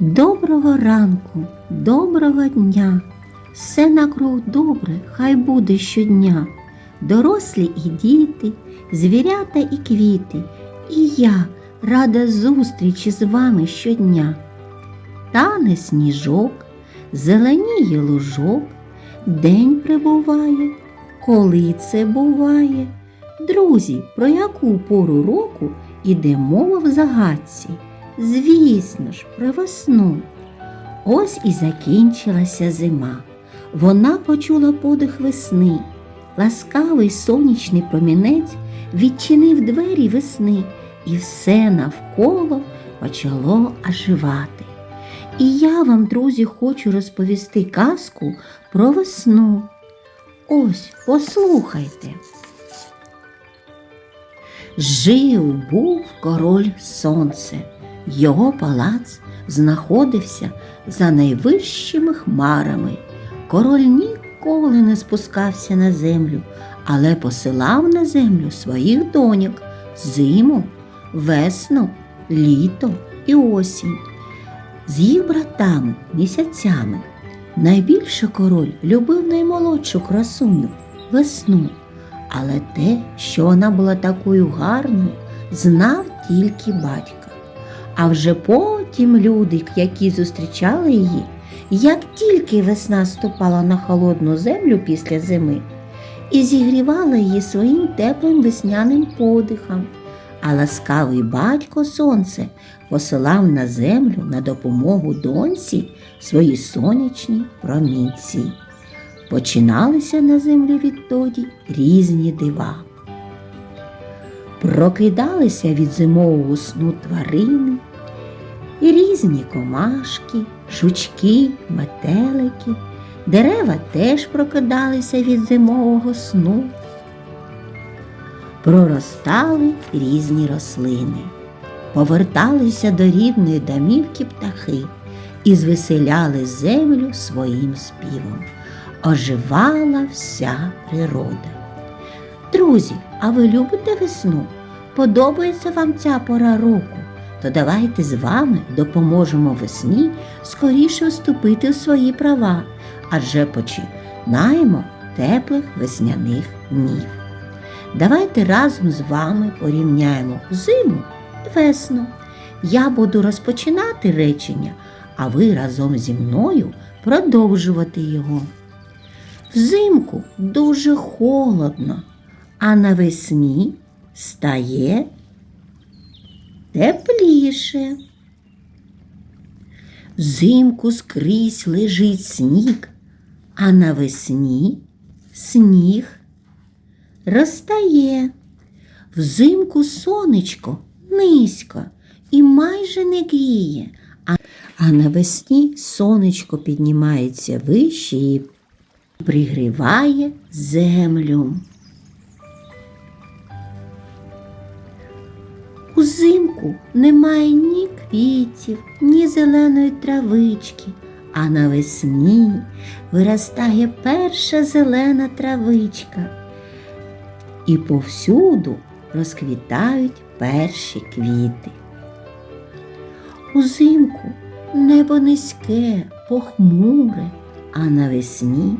Доброго ранку, доброго дня. Все накруг добре, хай буде щодня. Дорослі і діти, звірята і квіти. І я рада зустрічі з вами щодня. Тане сніжок, зеленіє лужок, день прибуває, коли це буває. Друзі, про яку пору року іде мова в загадці? Звісно ж, про весну. Ось і закінчилася зима. Вона почула подих весни. Ласкавий сонячний промінець відчинив двері весни, і все навколо почало оживати. І я вам, друзі, хочу розповісти казку про весну. Ось, послухайте. Жив був король сонце. Його палац знаходився за найвищими хмарами. Король ніколи не спускався на землю, але посилав на землю своїх доньок зиму, весну, літо і осінь. З їх братами місяцями. Найбільше король любив наймолодшу красуню весну, але те, що вона була такою гарною, знав тільки батько. А вже потім люди, які зустрічали її, як тільки весна ступала на холодну землю після зими, і зігрівала її своїм теплим весняним подихом, а ласкавий батько сонце посилав на землю на допомогу доньці свої сонячні промінці. Починалися на землі відтоді різні дива. Прокидалися від зимового сну тварини, і різні комашки, жучки, метелики, дерева теж прокидалися від зимового сну. Проростали різні рослини, поверталися до рідної домівки птахи і звеселяли землю своїм співом. Оживала вся природа. Друзі, а ви любите весну? Подобається вам ця пора року? То давайте з вами допоможемо весні скоріше вступити в свої права, адже починаємо теплих весняних днів. Давайте разом з вами порівняємо зиму і весну. Я буду розпочинати речення, а ви разом зі мною продовжувати його. Взимку дуже холодно, а навесні стає тепліше. Взимку скрізь лежить сніг, а навесні сніг розтає. Взимку сонечко низько і майже не гріє, а, навесні сонечко піднімається вище і пригріває землю. Узимку немає ні квітів, ні зеленої травички, а навесні виростає перша зелена травичка. І повсюду розквітають перші квіти. Узимку небо низьке, похмуре, а навесні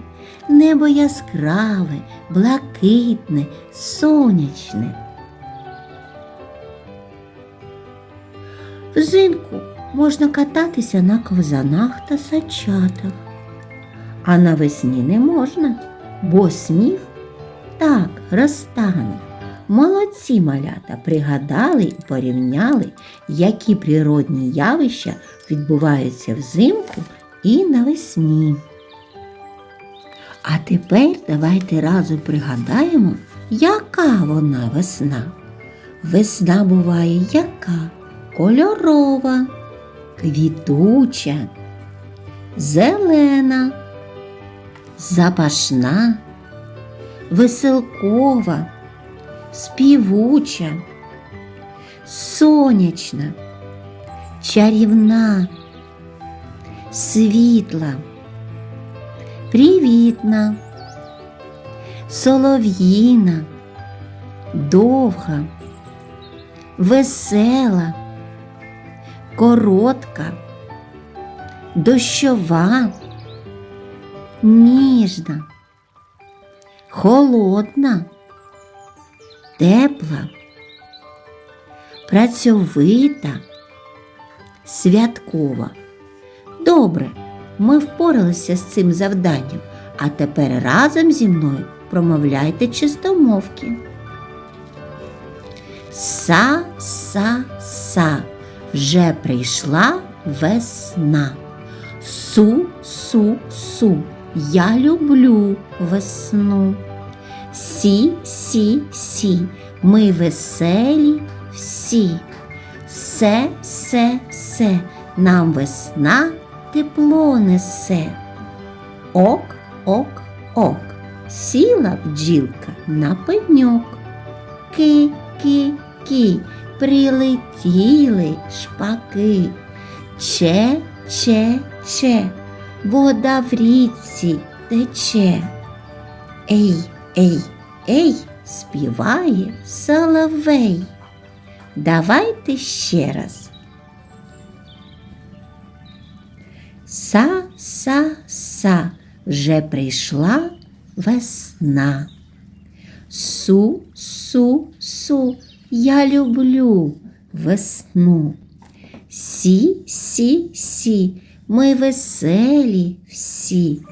небо яскраве, блакитне, сонячне. Взимку можна кататися на ковзанах та сачатах, а навесні не можна, бо сніг так розтане. Молодці малята пригадали і порівняли, які природні явища відбуваються взимку і навесні. А тепер давайте разом пригадаємо, яка вона весна. Весна буває яка? Кольорова, квітуча, зелена, запашна, веселкова, співуча, сонячна, чарівна, світла, привітна, солов'їна, довга, весела, коротка, дощова, ніжна, холодна, тепла, працьовита, святкова. Добре, ми впоралися з цим завданням, а тепер разом зі мною промовляйте чистомовки. Са, са, са, вже прийшла весна. Су, су, су, я люблю весну. Сі, сі, сі, ми веселі всі. Се, се, се, нам весна тепло несе. Ок, ок, ок, сіла бджілка на пеньок. Ки, ки, ки, прилетіли шпаки. Че, че, че, вода в річці тече. Ей, ей, ей, співає соловей. Давайте ще раз. Са, са, са, вже прийшла весна. Су, су, су, я люблю весну. Сі, сі, сі, ми веселі всі.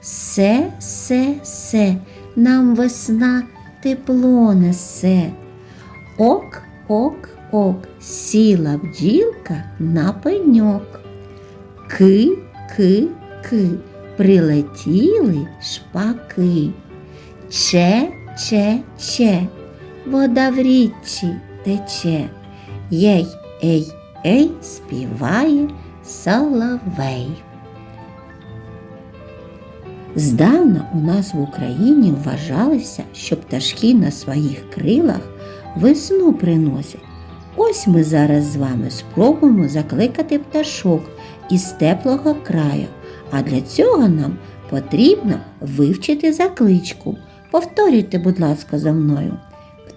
Се, се, се, нам весна тепло несе. Ок, ок, ок, сіла бджілка на пеньок. Ки, ки, ки, прилетіли шпаки. Че, че, че, вода в річці тече. Єй, ей, ей, співає соловей. Здавна у нас в Україні вважалося, що пташки на своїх крилах весну приносять. Ось ми зараз з вами спробуємо закликати пташок із теплого краю, а для цього нам потрібно вивчити закличку. Повторюйте, будь ласка, за мною.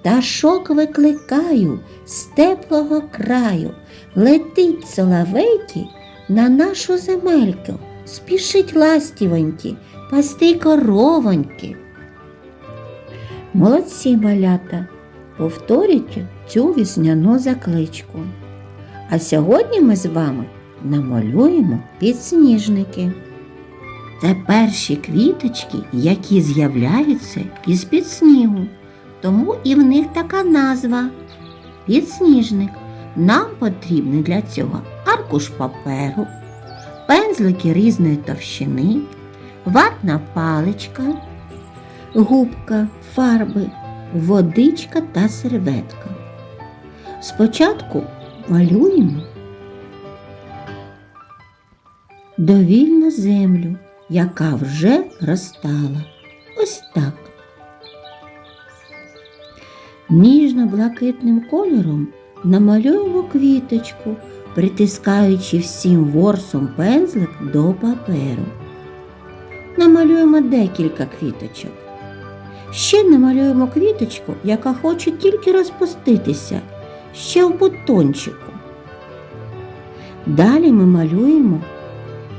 Пташок викликаю з теплого краю, летить соловейки на нашу земельку, спішить ластівоньки, пасти коровоньки. Молодці малята, повторюйте цю вісняну закличку. А сьогодні ми з вами намалюємо підсніжники. Це перші квіточки, які з'являються із-під снігу, тому і в них така назва підсніжник. Нам потрібний для цього аркуш паперу, пензлики різної товщини, ватна паличка, губка, фарби, водичка та серветка. Спочатку малюємо довільну землю, яка вже розтала. Ось так. Ніжно-блакитним кольором намалюємо квіточку, притискаючи всім ворсом пензлик до паперу. Намалюємо декілька квіточок. Ще намалюємо квіточку, яка хоче тільки розпуститися, ще в бутончику. Далі ми малюємо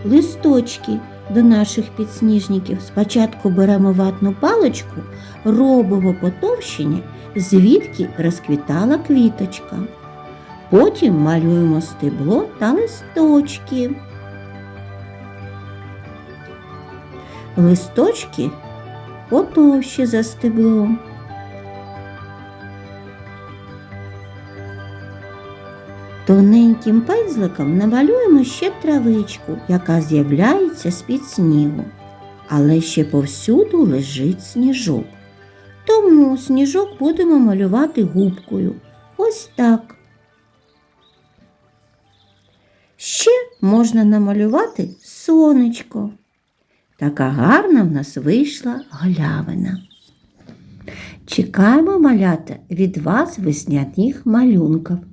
листочки до наших підсніжників. Спочатку беремо ватну паличку, робимо потовщення, звідки розквітала квіточка. Потім малюємо стебло та листочки. Листочки потовщі за стеблом. Тоненьким пензликом намалюємо ще травичку, яка з'являється з-під снігу, але ще повсюду лежить сніжок. Тому сніжок будемо малювати губкою. Ось так. Ще можна намалювати сонечко. Така гарна в нас вийшла галявина. Чекаємо малята від вас весняних малюнків.